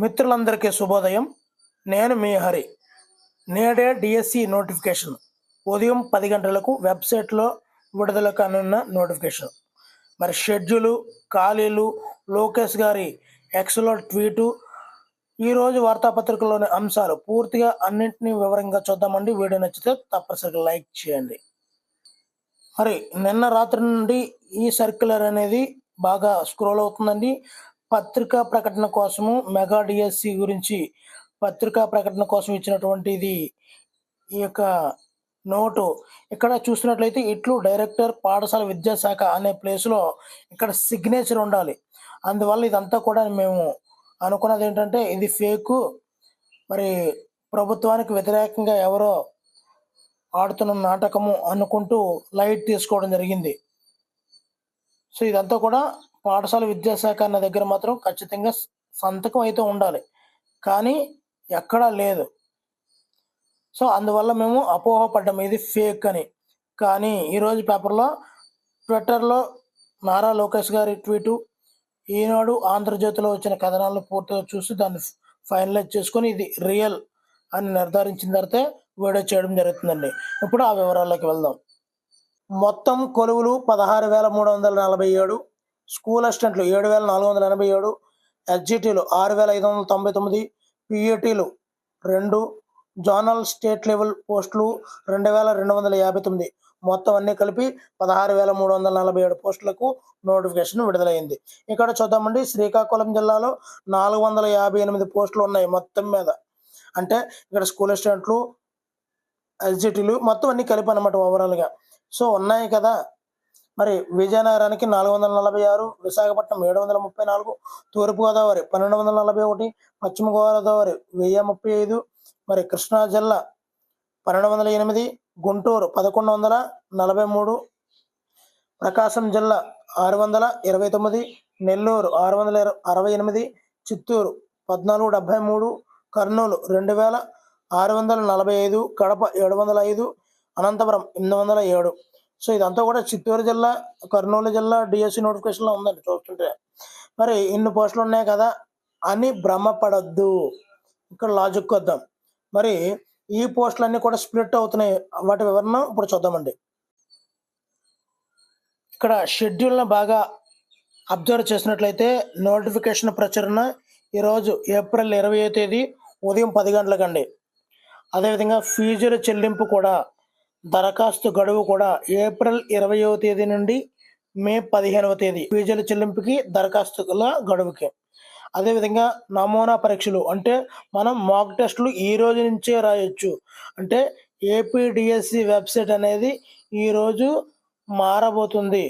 మిత్రులందరికీ శుభోదయం. నేను మీ హరి. నేడే డిఎస్సి నోటిఫికేషన్. ఉదయం పది గంటలకు వెబ్సైట్లో విడుదల కానున్న నోటిఫికేషన్. మరి షెడ్యూలు ఖాళీలు లోకేష్ గారి ఎక్స్లో ట్వీటు ఈరోజు వార్తాపత్రికలోని అంశాలు పూర్తిగా అన్నింటినీ వివరంగా చూద్దామండి. వీడియో నచ్చితే తప్పనిసరిగా లైక్ చేయండి. మరి నిన్న రాత్రి నుండి ఈ సర్క్యులర్ అనేది బాగా స్క్రోల్ అవుతుందండి. పత్రికా ప్రకటన కోసము మెగా డిఎస్సి గురించి పత్రికా ప్రకటన కోసం ఇచ్చినటువంటి ఇది ఈ యొక్క నోటు. ఇక్కడ చూసినట్లయితే ఇట్లు డైరెక్టర్ పాఠశాల విద్యాశాఖ అనే ప్లేస్లో ఇక్కడ సిగ్నేచర్ ఉండాలి. అందువల్ల ఇదంతా కూడా మేము అనుకున్నది ఏంటంటే ఇది ఫేకు. మరి ప్రభుత్వానికి వ్యతిరేకంగా ఎవరో ఆడుతున్న నాటకము అనుకుంటూ లైట్ తీసుకోవడం జరిగింది. సో ఇదంతా కూడా పాఠశాల విద్యాశాఖ అన్న దగ్గర మాత్రం ఖచ్చితంగా సంతకం అయితే ఉండాలి. కానీ ఎక్కడా లేదు. సో అందువల్ల మేము అపోహ అపోహపడ్డాం ఇది ఫేక్ అని. కానీ ఈరోజు పేపర్లో ట్విట్టర్లో నారా లోకేష్ గారి ట్వీటు ఈనాడు ఆంధ్రజ్యోతిలో వచ్చిన కథనాలను పూర్తిగా చూసి దాన్ని ఫైనలైజ్ చేసుకొని ఇది రియల్ అని నిర్ధారించిన తర్వాత వీడియో చేయడం జరుగుతుందండి. ఇప్పుడు ఆ వివరాల్లోకి వెళ్దాం. మొత్తం కొలువులు పదహారు వేల మూడు వందల నలభై ఏడు స్కూల్ అసిస్టెంట్లు ఏడు వేల నాలుగు వందల ఎనభై ఏడు ఎస్జిటీలు ఆరు వేల ఐదు వందల తొంభై తొమ్మిది పిఏటీలు రెండు జోనల్ స్టేట్ లెవెల్ పోస్టులు రెండు వేల రెండు వందల యాభై తొమ్మిది. మొత్తం అన్ని కలిపి పదహారు వేల మూడు వందల నలభై ఏడు పోస్టులకు నోటిఫికేషన్ విడుదలైంది. ఇక్కడ చూద్దామండి శ్రీకాకుళం జిల్లాలో నాలుగు వందల యాభై ఎనిమిది పోస్టులు ఉన్నాయి మొత్తం మీద. అంటే ఇక్కడ స్కూల్ అసిస్టెంట్లు ఎస్జిటీలు మొత్తం అన్ని కలిపి అనమాట ఓవరాల్గా సో ఉన్నాయి కదా. మరి విజయనగరానికి నాలుగు వందల నలభై ఆరు విశాఖపట్నం ఏడు వందల ముప్పై నాలుగు తూర్పుగోదావరి పన్నెండు వందల నలభై ఒకటి పశ్చిమ గోదావరి వెయ్యి ముప్పై ఐదు మరి కృష్ణా జిల్లా పన్నెండు వందల ఎనిమిది గుంటూరు పదకొండు వందల నలభై మూడు ప్రకాశం జిల్లా ఆరు వందల ఇరవై తొమ్మిది నెల్లూరు ఆరు వందల అరవై ఎనిమిది చిత్తూరు పద్నాలుగు డెబ్బై మూడు కర్నూలు రెండు వేల ఆరు వందల నలభై ఐదు కడప ఏడు వందల ఐదు అనంతపురం ఎనిమిది వందల ఏడు. సో ఇదంతా కూడా చిత్తూరు జిల్లా కర్నూలు జిల్లా డిఎస్సి నోటిఫికేషన్లో ఉందండి చూస్తుంటే. మరి ఇన్ని పోస్టులు ఉన్నాయి కదా అని భ్రమపడద్దు. ఇక్కడ లాజిక్ వద్దాం. మరి ఈ పోస్టులన్నీ కూడా స్ప్లిట్ అవుతున్నాయి. వాటి వివరణ ఇప్పుడు చూద్దామండి. ఇక్కడ షెడ్యూల్ని బాగా అబ్జర్వ్ చేసినట్లయితే నోటిఫికేషన్ ప్రచురణ ఈరోజు ఏప్రిల్ ఇరవై తేదీ ఉదయం పది గంటలకండి. అదేవిధంగా ఫీజుల చెల్లింపు కూడా దరఖాస్తు గడువు కూడా ఏప్రిల్ ఇరవయో తేదీ నుండి మే పదిహేనవ తేదీ ఫీజుల చెల్లింపుకి దరఖాస్తుల గడువుకి. అదేవిధంగా నమూనా పరీక్షలు అంటే మనం మాక్ టెస్టులు ఈ రోజు నుంచే రాయొచ్చు. అంటే ఏపీడిఎస్సి వెబ్సైట్ అనేది ఈరోజు మారబోతుంది.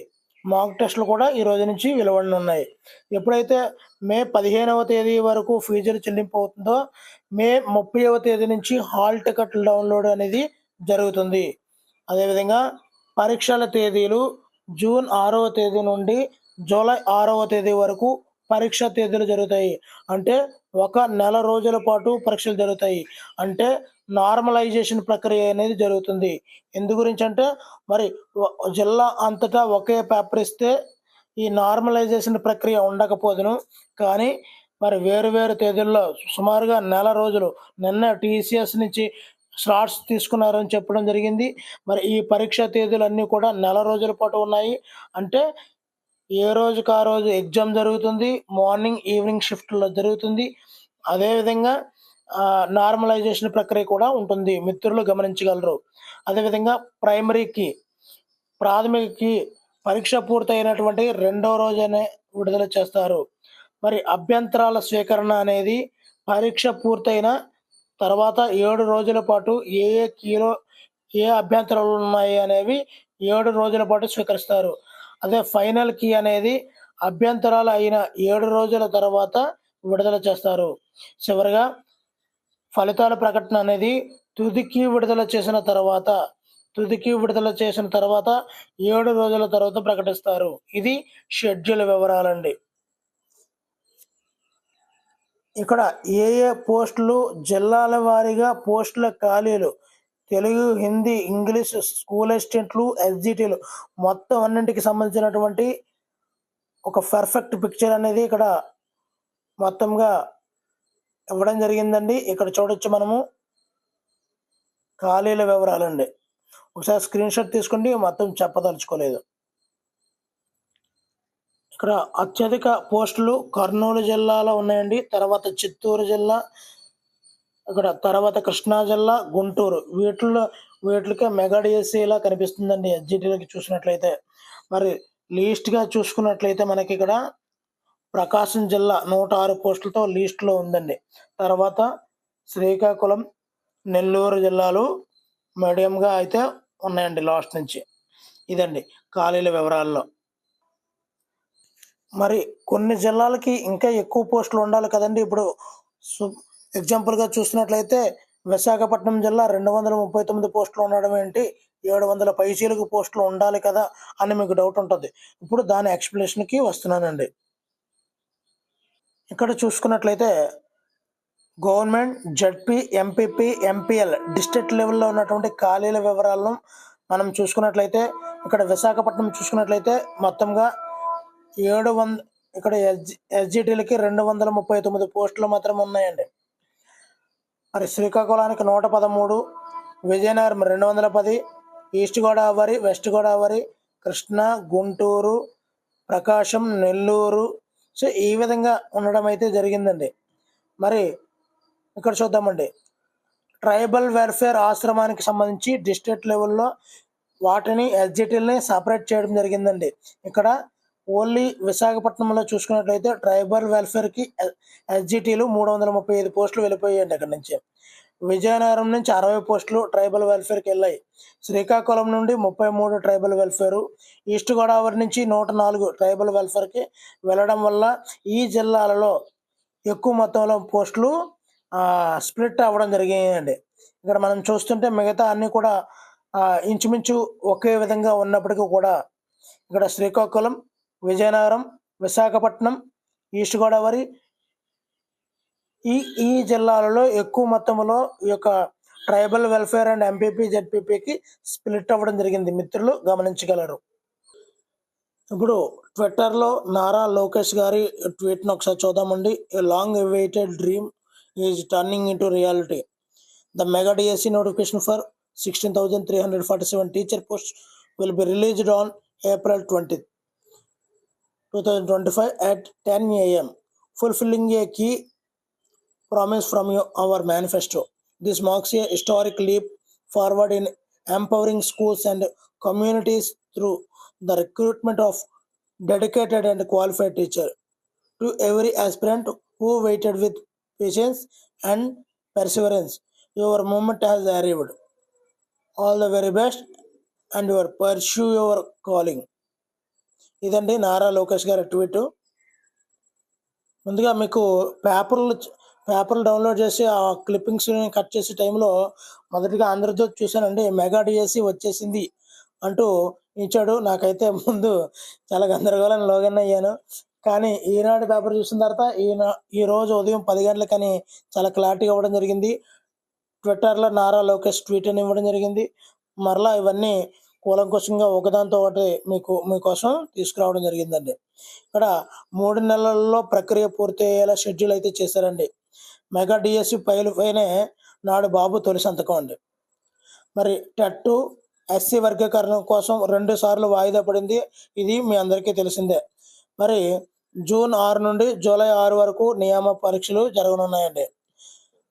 మాక్ టెస్టులు కూడా ఈ రోజు నుంచి వెలువడనున్నాయి. ఎప్పుడైతే మే పదిహేనవ తేదీ వరకు ఫీజులు చెల్లింపు అవుతుందో మే ముప్పైవ తేదీ నుంచి హాల్ టికెట్ల డౌన్లోడ్ అనేది జరుగుతుంది. అదేవిధంగా పరీక్షల తేదీలు జూన్ ఆరవ తేదీ నుండి జూలై ఆరవ తేదీ వరకు పరీక్ష తేదీలు జరుగుతాయి. అంటే ఒక నెల రోజుల పాటు పరీక్షలు జరుగుతాయి. అంటే నార్మలైజేషన్ ప్రక్రియ అనేది జరుగుతుంది. ఎందు గురించి అంటే మరి జిల్లా అంతటా ఒకే పేపర్ ఇస్తే ఈ నార్మలైజేషన్ ప్రక్రియ ఉండకపోదును. కానీ మరి వేరు వేరు తేదీల్లో సుమారుగా నెల రోజులు నిన్న టీసీఎస్ నుంచి స్లాట్స్ తీసుకున్నారని చెప్పడం జరిగింది. మరి ఈ పరీక్ష తేదీలన్నీ కూడా నెల రోజుల పాటు ఉన్నాయి. అంటే ఏ రోజుకి ఆ రోజు ఎగ్జామ్ జరుగుతుంది మార్నింగ్ ఈవినింగ్ షిఫ్ట్లో జరుగుతుంది. అదేవిధంగా నార్మలైజేషన్ ప్రక్రియ కూడా ఉంటుంది. మిత్రులు గమనించగలరు. అదేవిధంగా ప్రైమరీకి ప్రాథమికకి పరీక్ష పూర్తయినటువంటి రెండో రోజునే విడుదల చేస్తారు. మరి అభ్యంతరాల స్వీకరణ అనేది పరీక్ష పూర్తయిన తర్వాత ఏడు రోజుల పాటు ఏ ఏ కీలో ఏ అభ్యంతరాలు ఉన్నాయి అనేవి ఏడు రోజుల పాటు స్వీకరిస్తారు. అదే ఫైనల్ కీ అనేది అభ్యంతరాలు అయిన ఏడు రోజుల తర్వాత విడుదల చేస్తారు. చివరిగా ఫలితాల ప్రకటన అనేది తుదికి విడుదల చేసిన తర్వాత తుదికి విడుదల చేసిన తర్వాత ఏడు రోజుల తర్వాత ప్రకటిస్తారు. ఇది షెడ్యూల్ వివరాలండి. ఇక్కడ ఏ ఏ పోస్టులు జిల్లాల వారీగా పోస్టుల ఖాళీలు? తెలుగు హిందీ ఇంగ్లీష్ స్కూల్ అసిస్టెంట్లు ఎస్జిటీలు మొత్తం అన్నింటికి సంబంధించినటువంటి ఒక పర్ఫెక్ట్ పిక్చర్ అనేది ఇక్కడ మొత్తంగా ఇవ్వడం జరిగిందండి. ఇక్కడ చూడొచ్చు మనము ఖాళీల వివరాలండి. ఒకసారి స్క్రీన్ షాట్ తీసుకోండి మొత్తం చెప్పదలుచుకోలేదు. ఇక్కడ అత్యధిక పోస్టులు కర్నూలు జిల్లాలో ఉన్నాయండి. తర్వాత చిత్తూరు జిల్లా ఇక్కడ తర్వాత కృష్ణా జిల్లా గుంటూరు. వీటిలో వీటికే మెగా డిఎస్సీలా కనిపిస్తుందండి ఎస్జిటీలకి చూసినట్లయితే. మరి లీస్ట్గా చూసుకున్నట్లయితే మనకి ఇక్కడ ప్రకాశం జిల్లా నూట ఆరు పోస్టులతో లీస్ట్లో ఉందండి. తర్వాత శ్రీకాకుళం నెల్లూరు జిల్లాలు మీడియంగా అయితే ఉన్నాయండి లాస్ట్ నుంచి. ఇదండి ఖాళీల వివరాల్లో. మరి కొన్ని జిల్లాలకి ఇంకా ఎక్కువ పోస్టులు ఉండాలి కదండి. ఇప్పుడు ఎగ్జాంపుల్గా చూసినట్లయితే విశాఖపట్నం జిల్లా రెండు వందల ముప్పై తొమ్మిది పోస్టులు ఉండడం ఏంటి? ఏడు వందల పైచీలకు పోస్టులు ఉండాలి కదా అని మీకు డౌట్ ఉంటుంది. ఇప్పుడు దాని ఎక్స్ప్లెనేషన్కి వస్తున్నానండి. ఇక్కడ చూసుకున్నట్లయితే government ZP MPP MPL district లెవెల్లో ఉన్నటువంటి ఖాళీల వివరాలను మనం చూసుకున్నట్లయితే ఇక్కడ విశాఖపట్నం చూసుకున్నట్లయితే మొత్తంగా ఏడు వంద ఇక్కడ ఎస్ ఎస్జిటీలకి రెండు వందల ముప్పై తొమ్మిది పోస్టులు మాత్రం ఉన్నాయండి. మరి శ్రీకాకుళానికి నూట పదమూడు విజయనగరం రెండు వందల పది east Godavari west Godavari Krishna Guntur Prakasam Nellore. So ఈ విధంగా ఉండడం అయితే జరిగిందండి. మరి ఇక్కడ చూద్దామండి. ట్రైబల్ వెల్ఫేర్ ఆశ్రమానికి సంబంధించి డిస్ట్రిక్ట్ లెవెల్లో వాటిని ఎస్జిటీలని సపరేట్ చేయడం జరిగిందండి. ఇక్కడ ఓన్లీ విశాఖపట్నంలో చూసుకున్నట్లయితే ట్రైబల్ వెల్ఫేర్కి ఎస్జిటీలు మూడు వందల ముప్పై ఐదు పోస్టులు వెళ్ళిపోయాయండి అక్కడి నుంచి. విజయనగరం నుంచి అరవై పోస్టులు ట్రైబల్ వెల్ఫేర్కి వెళ్ళాయి. శ్రీకాకుళం నుండి ముప్పై మూడు ట్రైబల్ వెల్ఫేరు ఈస్ట్ గోదావరి నుంచి నూట నాలుగు ట్రైబల్ వెల్ఫేర్కి వెళ్ళడం వల్ల ఈ జిల్లాలలో ఎక్కువ మొత్తంలో పోస్టులు స్ప్లిట్ అవ్వడం జరిగాయండి. ఇక్కడ మనం చూస్తుంటే మిగతా అన్ని కూడా ఇంచుమించు ఒకే విధంగా ఉన్నప్పటికీ కూడా ఇక్కడ శ్రీకాకుళం విజయనగరం విశాఖపట్నం ఈస్ట్ గోదావరి. ఈ ఈ జిల్లాలలో ఎక్కువ మొత్తంలో ఈ యొక్క ట్రైబల్ వెల్ఫేర్ అండ్ ఎంపీపీ జెడ్పీపీకి స్ప్లిట్ అవ్వడం జరిగింది. మిత్రులు గమనించగలరు. ఇప్పుడు ట్విట్టర్లో నారా లోకేష్ గారి ట్వీట్ను ఒకసారి చూద్దామండి. A long awaited dream is turning into reality the mega DSC notification for sixteen thousand three hundred forty seven teacher post will be released on April twenty 2025 at 10 a.m., fulfilling a key promise from our manifesto. This marks a historic leap forward in empowering schools and communities through the recruitment of dedicated and qualified teachers. To every aspirant who waited with patience and perseverance, your moment has arrived. All the very best and your pursue your calling. ఇదండి నారా లోకేష్ గారి tweet ముందుగా మీకు పేపర్లు పేపర్లు download చేసి ఆ clippings cut చేసే టైంలో మొదటిగా ఆంధ్రజ్యోతి చూశానండి. మెగా డిఎస్సి వచ్చేసింది అంటూ ఇచ్చాడు. నాకైతే ముందు చాలా గందరగోళం లోగన్ అయ్యాను. కానీ ఈనాడు పేపర్ చూసిన తర్వాత ఈయన ఈ రోజు ఉదయం పది గంటలకని చాలా క్లారిటీగా ఇవ్వడం జరిగింది. ట్విట్టర్లో నారా లోకేష్ ట్వీట్ అని ఇవ్వడం జరిగింది. మరలా ఇవన్నీ కూలంకుషంగా ఒకదాంతో ఒకటి మీకు మీకోసం తీసుకురావడం జరిగిందండి. ఇక్కడ మూడు నెలల్లో ప్రక్రియ పూర్తి అయ్యేలా షెడ్యూల్ అయితే చేశారండి. మెగా డిఎస్సి పైలు పైనే నాడు బాబు తొలి సంతకం అండి. మరి టట్టు ఎస్సీ వర్గీకరణ కోసం రెండు సార్లు వాయిదా పడింది. ఇది మీ అందరికీ తెలిసిందే. మరి జూన్ ఆరు నుండి జూలై ఆరు వరకు నియామ పరీక్షలు జరగనున్నాయండి.